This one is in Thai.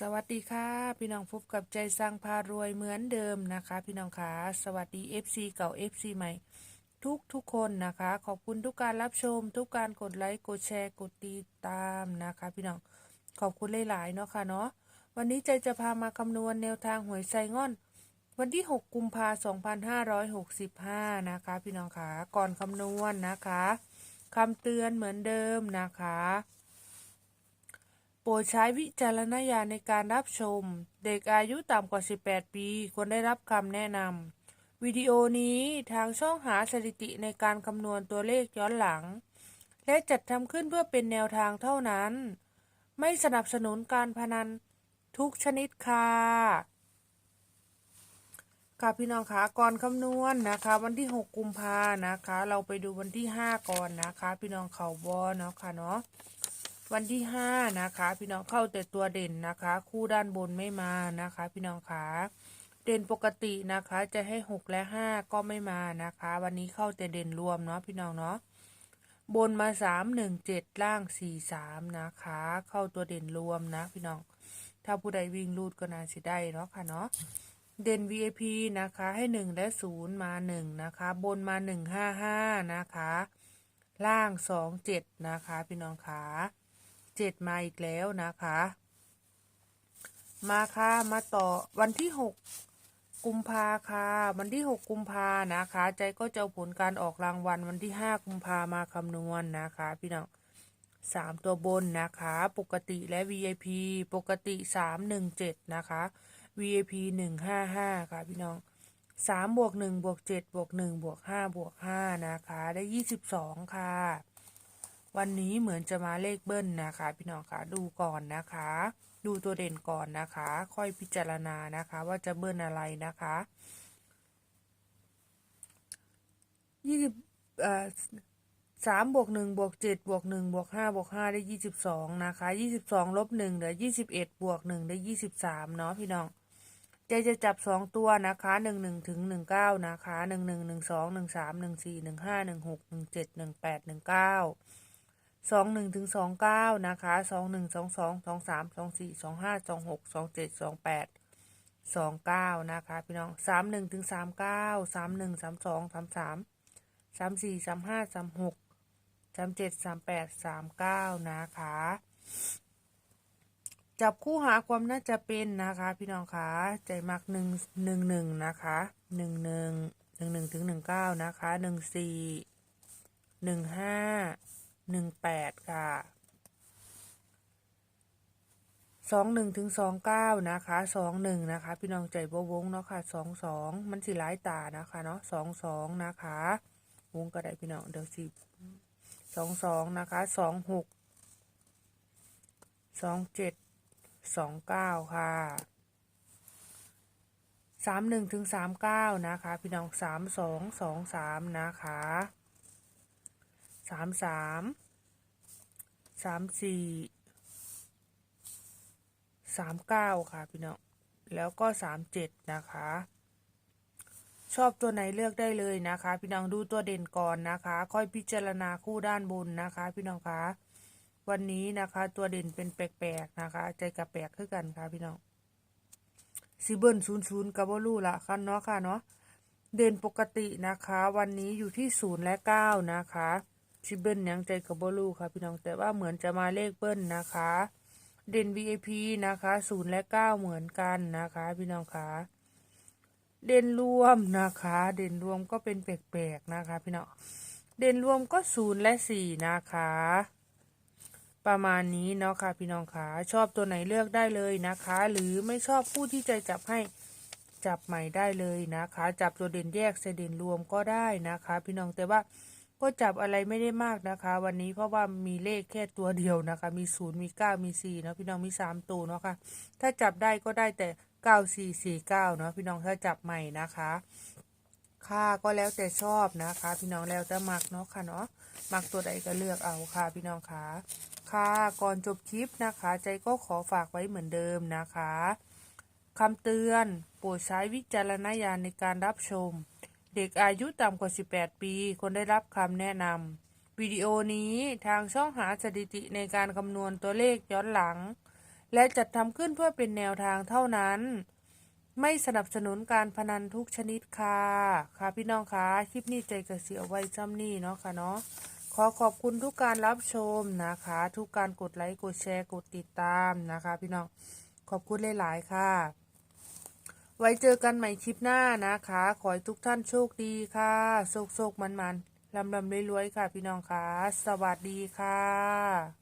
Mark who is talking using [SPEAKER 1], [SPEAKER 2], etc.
[SPEAKER 1] สวัสดีค่ะ พี่น้องพบกับใจสร้างพารวยเหมือนเดิมนะคะ พี่น้องคะสวัสดี FC เก่า FC ใหม่ ทุกทุกคนนะคะ ขอบคุณทุกการรับชม ทุกการกดไลค์กดแชร์กดติดตามนะคะ พี่น้องขอบคุณหลายๆเนาะค่ะเนาะวันนี้ใจจะพามาคำนวณแนวทางหวยไซง่อน วันที่ 6 กุมภาพันธ์2565 นะคะ พี่น้องคะก่อนคำนวณนะคะคำเตือนเหมือนเดิมนะคะ โปรดใช้วิจารณญาณในการรับชม เด็กอายุต่ำกว่า 18 ปีควรได้รับคำแนะนำวิดีโอนี้ทางช่องหาสถิติในการคำนวณตัวเลขย้อนหลัง และจัดทำขึ้นเพื่อเป็นแนวทางเท่านั้น ไม่สนับสนุนการพนันทุกชนิดค่ะค่ะพี่น้องคะก่อนคำนวณนะคะ วันที่ 6 กุมภานะคะ เราไปดูวันที่ 5 ก่อนนะคะ พี่น้องเขาบอเนาะค่ะเนาะ วันที่ห้านะคะ พี่น้องเข้าแต่ตัวเด่นนะคะ คู่ด้านบนไม่มานะคะ พี่น้องขาเด่นปกตินะคะ จะให้หกและห้าก็ไม่มานะคะ วันนี้เข้าแต่เด่นรวมเนาะพี่น้องเนาะบนมาสามหนึ่งเจ็ดล่างสี่สามนะคะ เข้าตัวเด่นรวมนะพี่น้อง ถ้าผู้ใดวิ่งรูดก็น่าสิได้เนาะค่ะเนาะเด่น VIP นะคะให้หนึ่งและศูนย์มาหนึ่งนะคะ บนมาหนึ่งห้าห้านะคะ ล่างสองเจ็ดนะคะ พี่น้องขา เจ็ดมาอีกแล้วนะคะ มาค่ะมาต่อวันที่หกกุมภาค่ะ วันที่หกกุมภานะคะ ใจก็จะผลการออกรางวัลวันที่ห้ากุมภามาคำนวณนะคะ พี่น้องสามตัวบนนะคะ ปกติและ VIP ปกติสามหนึ่งเจ็ดนะคะ VIP หนึ่งห้าห้าค่ะพี่น้องสามบวกหนึ่งบวกเจ็ดบวกหนึ่งบวกห้าบวกห้านะคะ ได้ยี่สิบสองค่ะ วันนี้เหมือนจะมาเลขเบิ้ลนะคะ พี่น้องคะดูก่อนนะคะ ดูตัวเด่นก่อนนะคะ ค่อยพิจารณานะคะ ว่าจะเบิ้ลอะไรนะคะยี่สิบเอ่อสามบวกหนึ่งบวกเจ็ดบวกหนึ่งบวกห้าบวกห้าได้ยี่สิบสองนะคะยี่สิบสองลบหนึ่งเหลือยี่สิบเอ็ดบวกหนึ่งได้ยี่สิบสามเนาะพี่น้องเจจะจับสองตัวนะคะหนึ่งหนึ่งถึงหนึ่งเก้านะคะหนึ่งหนึ่งหนึ่งสองหนึ่งสามหนึ่งสี่หนึ่งห้าหนึ่งหกหนึ่งเจ็ดหนึ่งแปดหนึ่งเก้า สองหนึ่งถึงสองเก้านะคะสองหนึ่งสองสองสองสามสองสี่สองห้าสองหกสองเจ็ดสองแปดสองเก้านะคะพี่น้องสามหนึ่งถึงสามเก้าสามหนึ่งสามสองสามสามสามสี่สามห้าสามหกสามเจ็ดสามแปดสามเก้านะคะ จับคู่หาความน่าจะเป็นนะคะ พี่น้องคะใจมักหนึ่งหนึ่งหนึ่งนะคะหนึ่งหนึ่งหนึ่งหนึ่งถึงหนึ่งเก้านะคะหนึ่งสี่หนึ่งห้า หนึ่งแปดค่ะสองหนึ่งถึงสองเก้านะคะสองหนึ่งนะคะ พี่น้องใจบวงเนาะค่ะสองสองมันสิร้ายตานะคะเนาะสองสองนะคะ วงก็ได้พี่น้องเดี๋ยวสิสองสองนะคะสองหกสองเจ็ดสองเก้าค่ะสามหนึ่งถึงสามเก้านะคะ พี่น้องสามสองสองสามนะคะ สามสามสามสี่สามเก้าค่ะ พี่น้อง แล้วก็สามเจ็ดนะคะ ชอบตัวไหนเลือกได้เลยนะคะ พี่น้องดูตัวเด่นก่อนนะคะ ค่อยพิจารณาคู่ด้านบนนะคะ พี่น้องคะวันนี้นะคะ ตัวเด่นเป็นแปลกๆนะคะ ใจกับแปลกขึ้นกันค่ะพี่น้องซีเบิลศูนย์ศูนย์กับบลูละคันเนาะค่ะเนาะเด่นปกตินะคะ วันนี้อยู่ที่ศูนย์และเก้านะคะ ซิเบิลยังใจกับบลูค่ะ พี่น้องแต่ว่าเหมือนจะมาเลขเบิ้ลนะคะ เด่น VIP นะคะศูนย์และเก้าเหมือนกันนะคะ พี่น้องคะเด่นรวมนะคะ เด่นรวมก็เป็นแปลกๆนะคะ พี่น้องเด่นรวมก็ศูนย์และสี่นะคะ ประมาณนี้เนาะค่ะ พี่น้องคะชอบตัวไหนเลือกได้เลยนะคะ หรือไม่ชอบผู้ที่ใจจับให้จับใหม่ได้เลยนะคะ จับตัวเด่นแยกใส่เด่นรวมก็ได้นะคะ พี่น้องแต่ว่า ก็จับอะไรไม่ได้มากนะคะ วันนี้เพราะว่ามีเลขแค่ตัวเดียวนะคะ มีศูนย์มีเก้ามีสี่เนาะพี่น้องมีสามตัวเนาะค่ะถ้าจับได้ก็ได้แต่เก้าสี่สี่เก้าเนาะพี่น้องถ้าจับใหม่นะคะค่าก็แล้วแต่ชอบนะคะ พี่น้องแล้วแต่มักเนาะค่ะเนาะมักตัวใดก็เลือกเอาค่ะ พี่น้องคะค่ะก่อนจบคลิปนะคะ ใจก็ขอฝากไว้เหมือนเดิมนะคะคำเตือนโปรดใช้วิจารณญาณในการรับชม เด็กอายุต่ำกว่า 18 ปี ควรได้รับคำแนะนำวิดีโอนี้ทางช่องหาสถิติในการคำนวณตัวเลขย้อนหลัง และจัดทำขึ้นเพื่อเป็นแนวทางเท่านั้น ไม่สนับสนุนการพนันทุกชนิดค่ะ ค่ะพี่น้องคะคลิปนี้ใจกระเสียไว้จำนี่เนาะค่ะเนาะขอขอบคุณทุกการรับชมนะคะ ทุกการกดไลค์กดแชร์กดติดตามนะคะ พี่น้องขอบคุณหลาย ๆ ค่ะ ไว้เจอกันใหม่คลิปหน้านะคะ ขอให้ทุกท่านโชคดีค่ะ โชคโชคมันมันลำลำรวยๆค่ะพี่น้องค่ะ สวัสดีค่ะ